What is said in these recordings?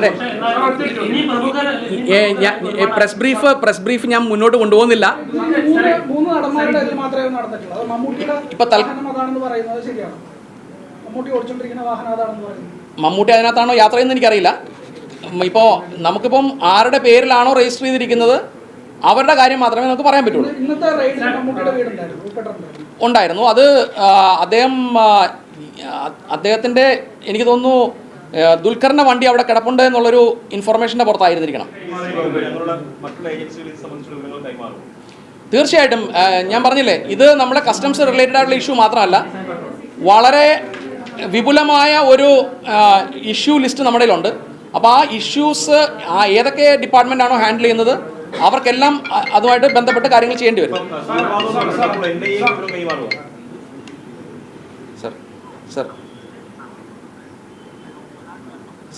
പറയട്ടെ press brief press brief ഞാൻ മുന്നോട്ട് കൊണ്ടുപോകുന്നില്ല. ഇപ്പൊ മമ്മൂട്ടി അതിനകത്താണോ യാത്ര ചെയ്യുന്നത് എനിക്കറിയില്ല. ഇപ്പോൾ നമുക്കിപ്പം ആരുടെ പേരിലാണോ രജിസ്റ്റർ ചെയ്തിരിക്കുന്നത്? അവരുടെ കാര്യം മാത്രമേ നമുക്ക് പറയാൻ പറ്റുള്ളൂ. ഉണ്ടായിരുന്നു. അത് അദ്ദേഹം അദ്ദേഹത്തിന്റെ എനിക്ക് തോന്നുന്നു ദുൽഖറിന്റെ വണ്ടി അവിടെ കിടപ്പുണ്ട് എന്നുള്ളൊരു ഇൻഫർമേഷന്റെ പുറത്തായിരുന്നിരിക്കണം തീർച്ചയായിട്ടും ഞാൻ പറഞ്ഞില്ലേ ഇത് നമ്മുടെ കസ്റ്റംസ് റിലേറ്റഡ് ആയിട്ടുള്ള ഇഷ്യൂ മാത്രമല്ല വളരെ വിപുലമായ ഒരു ഇഷ്യൂ ലിസ്റ്റ് നമ്മുടെ കയ്യിലുണ്ട് അപ്പോൾ ആ ഇഷ്യൂസ് ആ ഏതൊക്കെ ഡിപ്പാർട്ട്മെന്റ് ആണോ ഹാൻഡിൽ ചെയ്യുന്നത് അവർക്കെല്ലാം അതുമായിട്ട് ബന്ധപ്പെട്ട് കാര്യങ്ങൾ ചെയ്യേണ്ടി വരും sir sir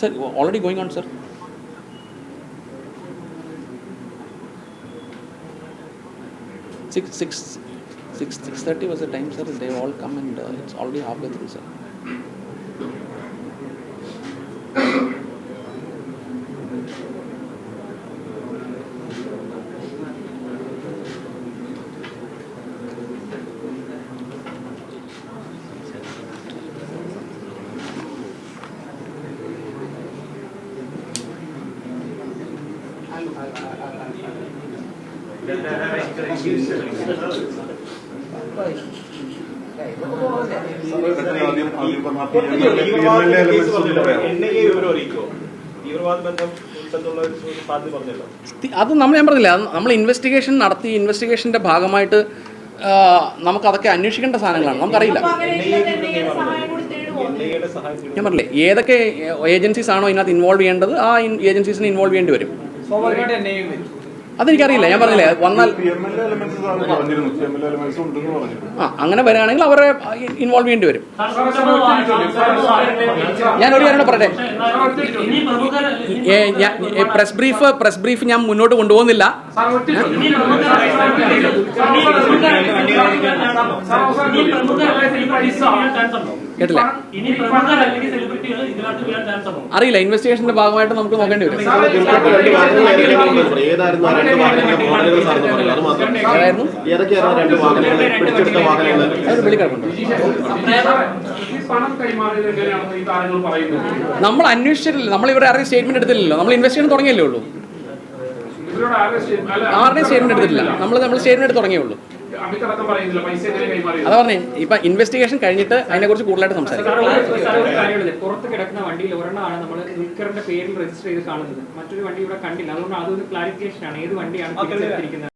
Sir, already going on, sir. Six, six, six, six thirty was the time, sir. They all come and uh, it's already halfway through, sir. അത് നമ്മൾ ഞാൻ പറഞ്ഞില്ല നമ്മൾ ഇൻവെസ്റ്റിഗേഷൻ നടത്തി ഇൻവെസ്റ്റിഗേഷന്റെ ഭാഗമായിട്ട് നമുക്ക് നമുക്കതൊക്കെ അന്വേഷിക്കേണ്ട സാധനങ്ങളാണ്. നമുക്കറിയില്ല? ഞാൻ പറഞ്ഞില്ലേ ഏതൊക്കെ ഏജൻസീസ് ആണോ ഇതിനകത്ത് ഇൻവോൾവ് ചെയ്യേണ്ടത്? ആ ഏജൻസീസിനെ ഇൻവോൾവ് ചെയ്യേണ്ടി വരും. അതെനിക്കറിയില്ല ഞാൻ പറഞ്ഞില്ലേ വന്നാൽ ആ അങ്ങനെ വരികയാണെങ്കിൽ അവരെ ഇൻവോൾവ് ചെയ്യേണ്ടി വരും. ഞാൻ ഒരു കാര്യം പറയട്ടെ? പ്രസ് ബ്രീഫ് പ്രസ് ബ്രീഫ് ഞാൻ മുന്നോട്ട് കൊണ്ടുപോകുന്നില്ല. അറിയില്ല ഇൻവെസ്റ്റിഗേഷന്റെ ഭാഗമായിട്ട് നമുക്ക് നോക്കേണ്ടി വരും നമ്മൾ അന്വേഷിച്ചിട്ടില്ല നമ്മൾ ഇവരെ ആരെയും സ്റ്റേറ്റ്മെന്റ് എടുത്തില്ലല്ലോ നമ്മൾ ഇൻവെസ്റ്റിഗേഷൻ തുടങ്ങിയല്ലേ ഉള്ളൂ ആരുടെയും സ്റ്റേറ്റ്മെന്റ് എടുത്തിട്ടില്ല നമ്മൾ നമ്മൾ സ്റ്റേറ്റ്മെന്റ് എടുത്ത് തുടങ്ങിയേ അതാ പറഞ്ഞേ ഇപ്പൊ ഇൻവെസ്റ്റിഗേഷൻ കഴിഞ്ഞിട്ട് അതിനെ കുറിച്ച് കൂടുതലായിട്ട് സംസാരിക്കാം സാർ ഒരു കാര്യമുള്ളത് പുറത്ത് കിടക്കുന്ന വണ്ടിയിൽ ഒരെണ്ണമാണ് നമ്മൾ ദുൽഖറിന്റെ പേരിൽ രജിസ്റ്റർ ചെയ്ത് കാണുന്നത് മറ്റൊരു വണ്ടി ഇവിടെ കണ്ടില്ല അതുകൊണ്ട് അതൊരു ക്ലാരിഫിക്കേഷൻ ആണ് ഏത് വണ്ടിയാണ് തിരിച്ചെടുത്തിരിക്കുന്നത്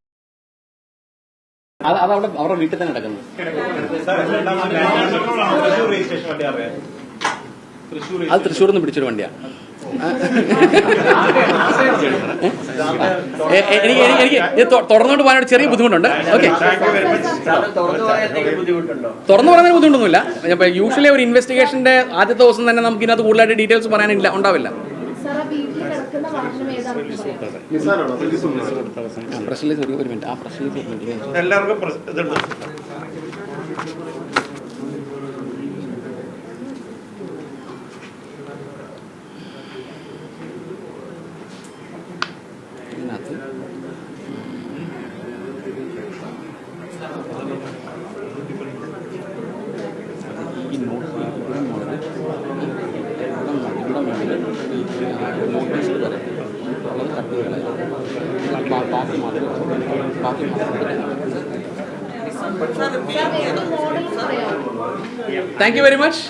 അത് അത് അവിടെ അവരുടെ വീട്ടിൽ തന്നെ നടക്കുന്നു അത് രണ്ടാമത്തെ തൃശ്ശൂർ നിന്ന് പിടിച്ചൊരു വണ്ടിയാണ് എനിക്ക് എനിക്ക് എനിക്ക് ഇത് തൊ- തുറന്നുകൊണ്ട് പോകാനൊരു ചെറിയ ബുദ്ധിമുട്ടുണ്ട്. ഓക്കെ തുറന്നു പറയാൻ ബുദ്ധിമുട്ടൊന്നുമില്ല. യൂഷ്വലി ഒരു ഇൻവെസ്റ്റിഗേഷന്റെ ആദ്യത്തെ ദിവസം തന്നെ നമുക്ക് ഇതിനകത്ത് കൂടുതലായിട്ട് ഡീറ്റെയിൽസ് പറയാനില്ല. ഉണ്ടാവില്ല. സാർ ആ വീട്ടിൽ കിടക്കുന്ന വാഹനം ഏതാണെന്ന് പറയാം നിസാനാണോ റിലീസ് പ്രസ് റിലീസ് ഒരു ഒരു മിനിറ്റ് ആ പ്രസ് റിലീസ് ഒരു മിനിറ്റ് എല്ലാവർക്കും പ്രസ്- ഇതുണ്ട് ഇതിനകത്ത് ഈ നോട്ട് ഇവിടെ മുതൽ ഇവിടെ മുതൽ നോട്ടീസ് വരെ ഉള്ളത് കട്ട് ചെയ്യണം ബാക്കി മാത്രം ബാക്കി മാത്രം താങ്ക് യു വെരി മച്ച്